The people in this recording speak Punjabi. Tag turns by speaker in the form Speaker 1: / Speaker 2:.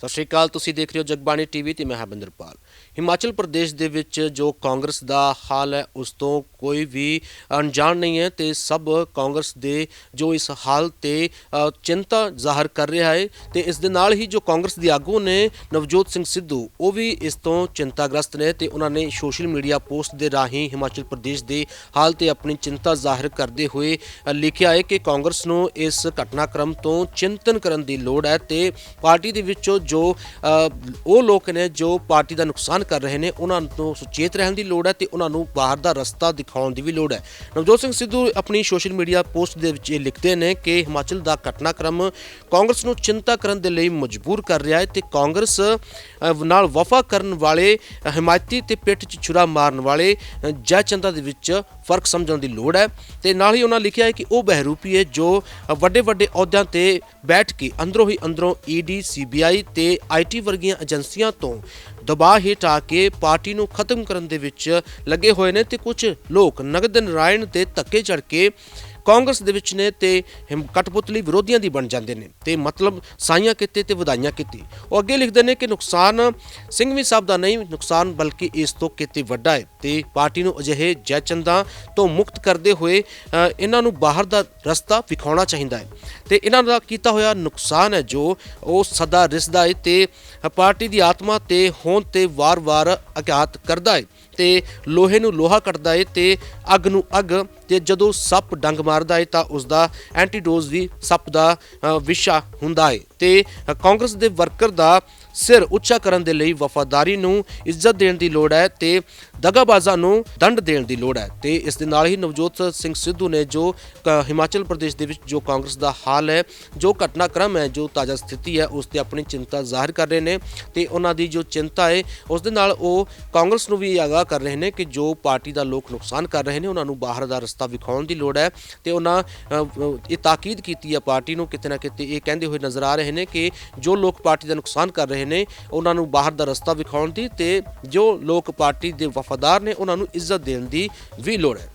Speaker 1: ਸਤਿ ਸ਼੍ਰੀ ਅਕਾਲ, ਤੁਸੀਂ ਦੇਖ ਰਹੇ ਹੋ ਜਗਬਾਣੀ ਟੀਵੀ ਤੇ ਮੈਂ ਹਰਬਿੰਦਰਪਾਲ ਹਿਮਾਚਲ ਪ੍ਰਦੇਸ਼ ਦੇ ਵਿੱਚ ਜੋ ਕਾਂਗਰਸ ਦਾ ਹਾਲ ਹੈ, ਉਸ ਤੋਂ ਕੋਈ ਵੀ ਅਣਜਾਣ ਨਹੀਂ ਹੈ ਤੇ ਸਭ ਕਾਂਗਰਸ ਦੇ ਜੋ ਇਸ ਹਾਲ ਤੇ ਚਿੰਤਾ ਜ਼ਾਹਰ ਕਰ ਰਿਹਾ ਹੈ ਤੇ ਇਸ ਦੇ ਨਾਲ ਹੀ ਜੋ ਕਾਂਗਰਸ ਦੇ ਆਗੂ ਨੇ, ਨਵਜੋਤ ਸਿੰਘ ਸਿੱਧੂ, ਉਹ ਵੀ ਇਸ ਤੋਂ ਚਿੰਤਾਗ੍ਰਸਤ ਨੇ ਤੇ ਉਹਨਾਂ ਨੇ ਸੋਸ਼ਲ ਮੀਡੀਆ ਪੋਸਟ ਦੇ ਰਾਹੀਂ ਹਿਮਾਚਲ ਪ੍ਰਦੇਸ਼ ਦੇ ਹਾਲ ਤੇ ਆਪਣੀ ਚਿੰਤਾ ਜ਼ਾਹਿਰ ਕਰਦੇ ਹੋਏ ਲਿਖਿਆ ਹੈ ਕਿ ਕਾਂਗਰਸ ਨੂੰ ਇਸ ਘਟਨਾਕ੍ਰਮ ਤੋਂ ਚਿੰਤਨ ਕਰਨ ਦੀ ਲੋੜ ਹੈ ਤੇ ਪਾਰਟੀ ਦੇ ਵਿੱਚੋਂ ਜੋ ਉਹ ਲੋਕ ਨੇ ਜੋ ਪਾਰਟੀ ਦਾ ਨੁਕਸਾਨ ਕਰ ਰਹੇ ਨੇ ਉਹਨਾਂ ਤੋਂ ਸੁਚੇਤ ਰਹਿਣ ਦੀ ਲੋੜ ਹੈ ਤੇ ਉਹਨਾਂ ਨੂੰ ਬਾਹਰ ਦਾ ਰਸਤਾ ਦਿਖਾਉਣ ਦੀ ਵੀ ਲੋੜ ਹੈ। ਨਵਜੋਤ ਸਿੰਘ ਸਿੱਧੂ ਆਪਣੀ ਸੋਸ਼ਲ ਮੀਡੀਆ ਪੋਸਟ ਦੇ ਵਿੱਚ ਇਹ ਲਿਖਦੇ ਨੇ ਕਿ ਹਿਮਾਚਲ ਦਾ ਘਟਨਾਕ੍ਰਮ ਕਾਂਗਰਸ ਨੂੰ ਚਿੰਤਾ ਕਰਨ ਦੇ ਲਈ ਮਜਬੂਰ ਕਰ ਰਿਹਾ ਹੈ ਤੇ ਕਾਂਗਰਸ ਨਾਲ ਵਫਾ ਕਰਨ ਵਾਲੇ ਅ, ਹਮਾਇਤੀ ਤੇ ਪਿੱਠ 'ਚ ਛੁਰਾ ਮਾਰਨ ਵਾਲੇ ਅ, ਦੇ ਵਿੱਚ ਫ਼ਰਕ ਸਮਝਣ ਦੀ ਲੋੜ ਹੈ। ਤੇ ਨਾਲ ਹੀ ਉਹਨਾਂ ਲਿਖਿਆ ਹੈ ਕਿ ਉਹ ਬਹਿਰੂਪੀ ਹੈ ਜੋ ਵੱਡੇ ਵੱਡੇ ਅਹੁਦਿਆਂ ਤੇ ਬੈਠ ਕੇ ਅੰਦਰੋਂ ਹੀ ਅੰਦਰੋਂ ਈਡੀ ਸੀਬੀਆਈ ਤੇ ਆਈਟੀ ਵਰਗੀਆਂ ਏਜੰਸੀਆਂ ਤੋਂ ਦਬਾਅ ਹੇਠ ਆ ਕੇ ਪਾਰਟੀ ਨੂੰ ਖਤਮ ਕਰਨ ਦੇ ਵਿੱਚ ਲੱਗੇ ਹੋਏ ਨੇ ਤੇ ਕੁਝ ਲੋਕ ਨਗਦ ਨਾਰਾਇਣ ਤੇ ਧੱਕੇ ਚੜ ਕੇ ਕਾਂਗਰਸ ਦੇ ਵਿੱਚ ਨੇ ਤੇ ਹਿਮ- ਕਠਪੁਤਲੀ ਵਿਰੋਧੀਆਂ ਦੀ ਬਣ ਜਾਂਦੇ ਨੇ ਤੇ ਮਤਲਬ ਸਾਈਆਂ ਕੀਤੇ ਤੇ ਵਧਾਈਆਂ ਕੀਤੀ ਉਹ ਅੱਗੇ ਲਿਖਦੇ ਨੇ ਕਿ ਨੁਕਸਾਨ ਸਿੰਘਵੀ ਸਾਹਿਬ ਦਾ ਨਹੀਂ, ਨੁਕਸਾਨ ਬਲਕਿ ਇਸ ਤੋਂ ਕਿਤੇ ਵੱਡਾ ਹੈ ਤੇ ਪਾਰਟੀ ਨੂੰ ਅਜਿਹੇ ਜੈਚੰਦਾਂ ਤੋਂ ਮੁਕਤ ਕਰਦੇ ਹੋਏ ਇਹਨਾਂ ਨੂੰ ਬਾਹਰ ਦਾ ਰਸਤਾ ਵਿਖਾਉਣਾ ਚਾਹੀਦਾ ਹੈ। ਤੇ ਇਹਨਾਂ ਦਾ ਕੀਤਾ ਹੋਇਆ ਨੁਕਸਾਨ ਹੈ ਜੋ ਉਹ ਸਦਾ ਰਿਸਦਾ ਹੈ ਤੇ ਪਾਰਟੀ ਦੀ ਆਤਮਾ ਤੇ ਹੋਂਦ ਤੇ ਵਾਰ-ਵਾਰ ਅਗਿਆਤ ਕਰਦਾ ਹੈ। ਤੇ ਲੋਹੇ ਨੂੰ ਲੋਹਾ ਕੱਟਦਾ ਏ ਤੇ ਅੱਗ ਨੂੰ ਅੱਗ ਤੇ ਜਦੋਂ ਸੱਪ ਡੰਗ ਮਾਰਦਾ ਏ ਤਾਂ ਉਸ ਦਾ ਐਂਟੀਡੋਜ਼ ਵੀ ਸੱਪ ਦਾ ਵਿਸ਼ਾ ਹੁੰਦਾ ਏ। ਤੇ ਕਾਂਗਰਸ ਦੇ ਵਰਕਰ ਦਾ ਸਿਰ ਉੱਚਾ ਕਰਨ ਦੇ ਲਈ ਵਫਾਦਾਰੀ ਨੂੰ ਇੱਜ਼ਤ ਦੇਣ ਦੀ ਲੋੜ ਹੈ ਤੇ ਦਗਾਬਾਜ਼ਾਂ ਨੂੰ ਦੰਡ ਦੇਣ ਦੀ ਲੋੜ ਹੈ। ਤੇ ਇਸ ਦੇ ਨਾਲ ਹੀ ਨਵਜੋਤ ਸਿੰਘ ਸਿੱਧੂ ਨੇ ਜੋ ਕ- ਹਿਮਾਚਲ ਪ੍ਰਦੇਸ਼ ਦੇ ਵਿੱਚ ਜੋ ਕਾਂਗਰਸ ਦਾ ਹਾਲ ਹੈ, ਜੋ ਘਟਨਾਕ੍ਰਮ ਹੈ, ਜੋ ਤਾਜ਼ਾ ਸਥਿਤੀ ਹੈ, ਉਸ ਤੇ ਆਪਣੀ ਚਿੰਤਾ ਜ਼ਾਹਿਰ ਕਰ ਰਹੇ ਨੇ ਤੇ ਉਹਨਾਂ ਦੀ ਜੋ ਚਿੰਤਾ ਹੈ ਉਸ ਦੇ ਨਾਲ ਉਹ ਕਾਂਗਰਸ ਨੂੰ ਵੀ ਆਗਾਹ ਕਰ ਰਹੇ ਨੇ ਕਿ ਜੋ ਪਾਰਟੀ ਦਾ ਲੋਕ ਨੁਕਸਾਨ ਕਰ ਰਹੇ ਨੇ, ਉਹਨਾਂ ਨੂੰ ਬਾਹਰ ਦਾ ਰਸਤਾ ਵਿਖਾਉਣ ਦੀ ਲੋੜ ਹੈ ਤੇ ਉਹਨਾਂ ਇਹ ਤਾਕੀਦ ਕੀਤੀ ਹੈ ਪਾਰਟੀ ਨੂੰ ਕਿਤੇ ਨਾ ਕਿਤੇ ਇਹ ਕਹਿੰਦੇ ਹੋਏ ਨਜ਼ਰ ਆ ਰਹੇ ਨੇ ਕਿ ਜੋ ਲੋਕ ਪਾਰਟੀ ਦਾ ਨੁਕਸਾਨ ਕਰ ਰਹੇ ਨੇ, ਉਹਨਾਂ ਨੂੰ ਬਾਹਰ ਦਾ ਰਸਤਾ ਵਿਖਾਉਣ ਦੀ ਤੇ ਜੋ ਲੋਕ ਪਾਰਟੀ ਦੇ ਵਫਾਦਾਰ ਨੇ, ਉਹਨਾਂ ਨੂੰ ਇੱਜ਼ਤ ਦੇਣ ਦੀ ਵੀ ਲੋੜ ਹੈ।